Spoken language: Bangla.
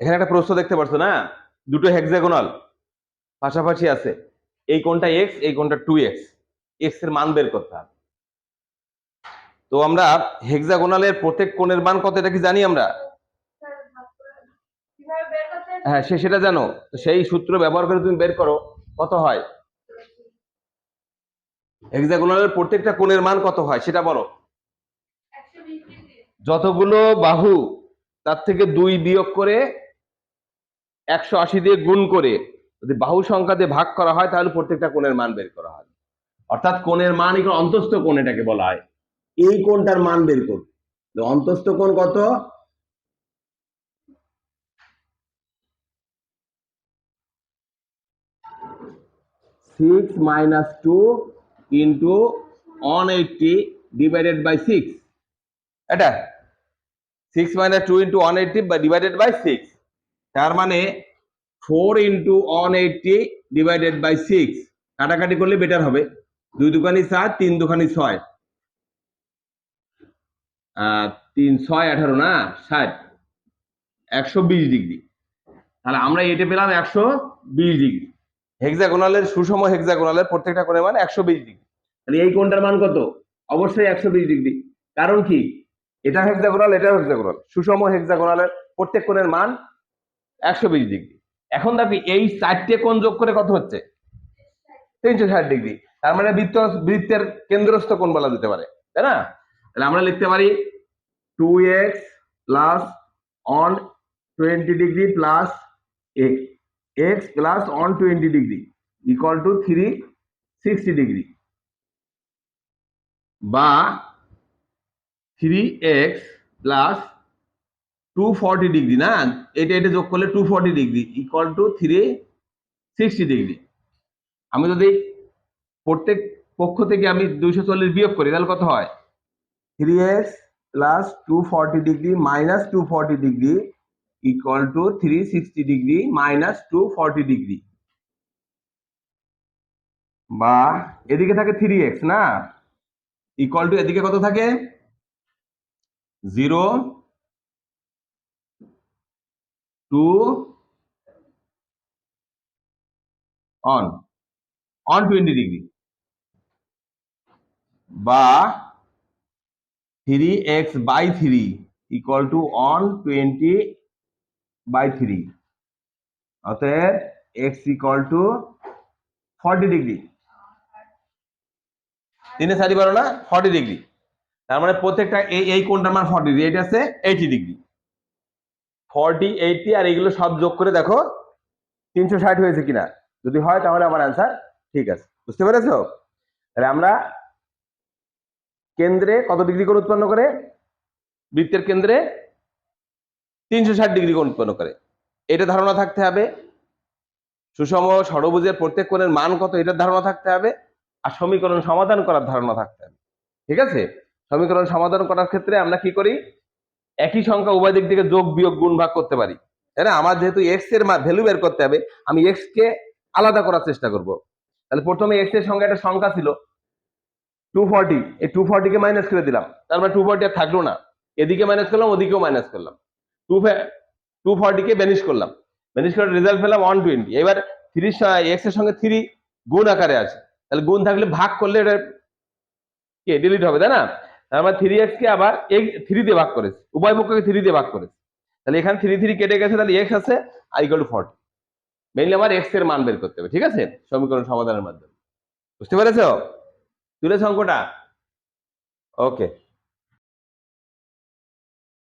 এখানে একটা প্রশ্ন দেখতে পারছ না? দুটো হেক্সাগোনাল পাশাপাশি আছে। এই কোনটা এক্স এই কোনটা টু এক্স এক্সের মান বের করতে হবে। তো আমরা হেক্সাগোনালের প্রত্যেক কোণের মান কত এটা কি জানি আমরা? হয়? সে সেটা জানো। সেই সূত্র ব্যবহার করে তুমি বের করো, কত হয়? হেক্সাগোনালের প্রত্যেকটা কোণের মান কত হয় সেটা বলো। যতগুলো বাহু, তার থেকে দুই বিয়োগ করে একশো আশি দিয়ে গুণ করে যদি বাহু সংখ্যা দিয়ে ভাগ করা হয়, তাহলে প্রত্যেকটা কোণের মান বের করা হয়। অর্থাৎ কোণের মান এগুলো অন্তস্থ কোণ এটাকে বলা হয়। এই কোণটার মান বের করবে অন্তস্থ কোণ কত? Six minus two into one eighty divided by six এটা? Six minus two into one eighty divided by six তার মানে four into one eighty divided by six কাটাকাটি করলে বেটার হবে। দুই দুখানি সাত তিন দুখানি ছয়। তিন ছয় আঠারো না ষাট। একশো বিশ ডিগ্রি। তাহলে আমরা এটা পেলাম একশো বিশ ডিগ্রি। হেক্সাগোনালের সুষম হেক্সাগোনালের প্রত্যেকটা কোণের মান একশো বিশ ডিগ্রি। তাহলে এই কোণটার মান কত? অবশ্যই একশো বিশ ডিগ্রি। কারণ কি? এটা হেক্সাগোনাল এটা হেক্সাগোনাল সুষম হেক্সাগোনালের প্রত্যেক কোণের মান একশো বিশ ডিগ্রি এখন দেখি এই চারটে কোণ যোগ করে কত হচ্ছে? তিনশো ষাট ডিগ্রি তার মানে বৃত্ত, বৃত্তের কেন্দ্রস্থ কোণ বলা যেতে পারে, তাই না? তাহলে আমরা লিখতে পারি two x plus one twenty degree plus x plus one twenty degree equal to three sixty degree বা three x plus two forty degree না? এটা এটা যোগ করলে two forty degree equal to three sixty degree আমি যদি প্রত্যেক পক্ষ থেকে আমি দুইশো চল্লিশ বিয়োগ করি, তাহলে কত হয়? Three x plus two forty degree minus two forty degree equal to three sixty degree minus two forty degree বা এদিকে থাকে থ্রি এক্স না? ইকুয়াল টু এদিকে কত থাকে? Zero to one one twenty degree বা three x by three equal to one twenty by three অতএব x equal to forty degree তিনে সারি বারো না? ফর্টি ডিগ্রি তার মানে প্রত্যেকটা এই এই কোনটার মান ফর্টি ডিগ্রি এটা আছে এইটি ডিগ্রি ফর্টি এইটি আর এগুলো সব যোগ করে দেখো তিনশো ষাট হয়েছে কিনা। যদি হয় তাহলে আমার অ্যান্সার ঠিক আছে। বুঝতে পেরেছ? তাহলে আমরা কেন্দ্রে কত ডিগ্রি কোণ উৎপন্ন করে? বৃত্তের কেন্দ্রে তিনশো ষাট ডিগ্রি কোণ উৎপন্ন করে। এটা ধারণা থাকতে হবে। সুষম ষড়ভুজের প্রত্যেক কোণের মান কত এটার ধারণা থাকতে হবে। আর সমীকরণ সমাধান করার ধারণা থাকতে হবে। ঠিক আছে? সমীকরণ সমাধান করার ক্ষেত্রে আমরা কি করি? একই সংখ্যা উভয় দিক থেকে যোগ, বিয়োগ, গুণ, ভাগ করতে পারি। তাই না? আমার যেহেতু এক্সের ভ্যালু বের করতে হবে, আমি এক্স কে আলাদা করার চেষ্টা করব। তাহলে প্রথমে এক্সের সঙ্গে একটা সংখ্যা ছিল টু ফর্টি এই টু কে মাইনাস করে দিলাম। তার মানে টু ফর্টি আর থাকল না। এদিকে মাইনাস করলাম, ওদিকেও মাইনাস করলাম। টু টু কে বেনিশ করলাম। বেনিশ করে রেজাল্ট পেলাম ওয়ান টোয়েন্টি এবার থ্রি এক্সের সঙ্গে থ্রি গুণ আকারে আছে। তাহলে গুণ থাকলে ভাগ করলে এটা কে? ডিলিট হবে, তাই না? মানে থ্রি এক্স কে আবার থ্রি দিয়ে ভাগ করেছে। উভয় পক্ষকে থ্রি দিয়ে ভাগ করেছে। তাহলে এখানে থ্রি থ্রি কেটে গেছে, তাহলে এক্স আছে আই ইকুয়াল টু ফর্টি মেইনলি আমার এক্সের মান বের করতে হবে, ঠিক আছে? সমীকরণ সমাধানের মাধ্যমে। বুঝতে পেরেছ? তুলেছ অঙ্কটা ওকে